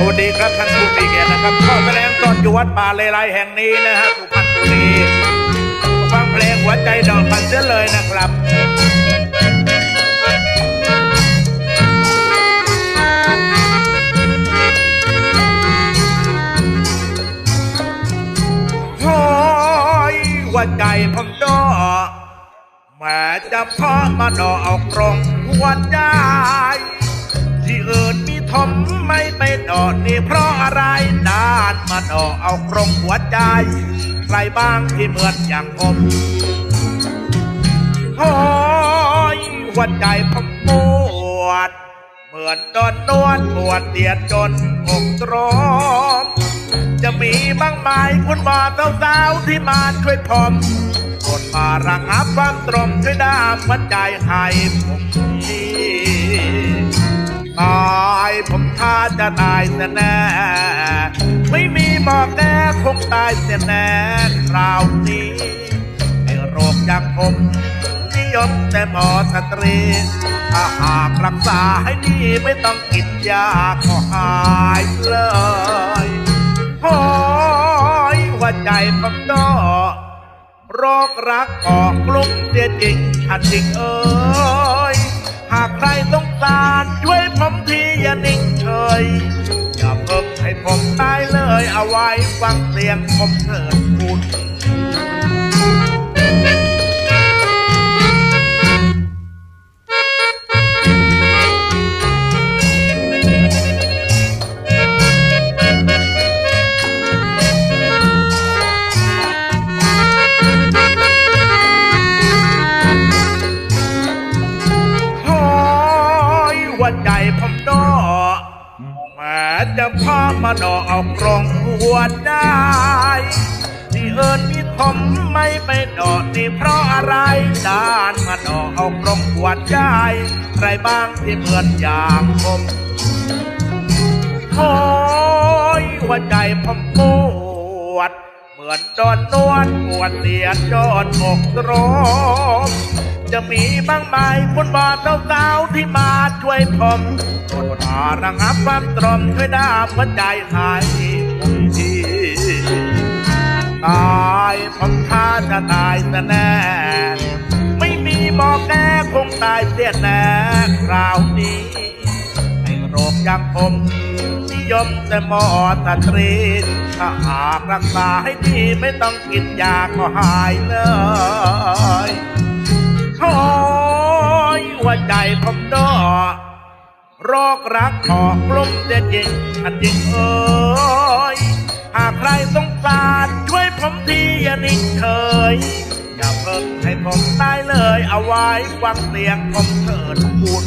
สวัสดีครับท่านผู้มีเกียรตินะครับก็แสดงตอนอยู่วัดป่าเลไลแห่งนี้นะฮะสุพรรณบุรีฟังเพลงหัวใจดอกพันเสียเลยนะครับโอ้ยหัวใจผมดอแม้จะพาะมาดอกเอากรงหัวใจที่เอื่นมี ทมไม่ไปดอกนี่เพราะอะไรนานมาดอกเอากรงหัวใจ ใครบ้างที่เหมือนอย่างผมโอ้ยหัวใจผมปวด เหมือนโดนนวดปวดเตียดจนอกตรมจะมีบ้างไหมคุณหมอสาวๆที่มาช่วยผมกดมาระงับความตรมช่วยดามหัวใจให้ผม ท่าจะตายแน่ไม่มีหมอแก้คงตายเสียแน่คราวนี้ไอ้โรคอย่างผมนิยมแต่หมอสตรี ถ้าหากรักษาให้ดีไม่ต้องกินยาก็หายเลยโอยหัวใจผมดอโรครักออกกลุ่มเดียจริงอันจริงเอ้ยหากใครต้องการ เอาไว้ฟังเสียงผมเถิดคุณ แม้จะพามาดอกเอากรองหัวใจที่เอิญมีผมไม่ไปดอกนี่เพราะอะไรดานมาดอกเอากรองหัวใจใครบ้างที่เหมือนอย่างผมโอ้ยหัวใจผมปวด เหมือนโดนนวดปวดเสียจนอกตรม จะมีบ้างไหมคุณหมอสาวๆที่มาช่วยผมกดมาระงับความตรมช่วยดามหัวใจหายผมทีตายผมท่าจะตายแต่แน่ไม่มีหมอแก้คงตายเสียแน่คราวนี้ไอ้โรคอย่างผมนิยมแต่หมอตะตรีถ้าหากรักษาให้ดีไม่ต้องกินยาก็หายเลย โอ้ยหัวใจผมดอโรครักออกกลุ่มเด็ดจริงอันจริงเอ้ยหากใครต้องการช่วยผมทีอย่านิ่งเฉยอย่าเพิ่งให้ผมตายเลยเอาไว้ฟังเสียงผมเถิดคุณ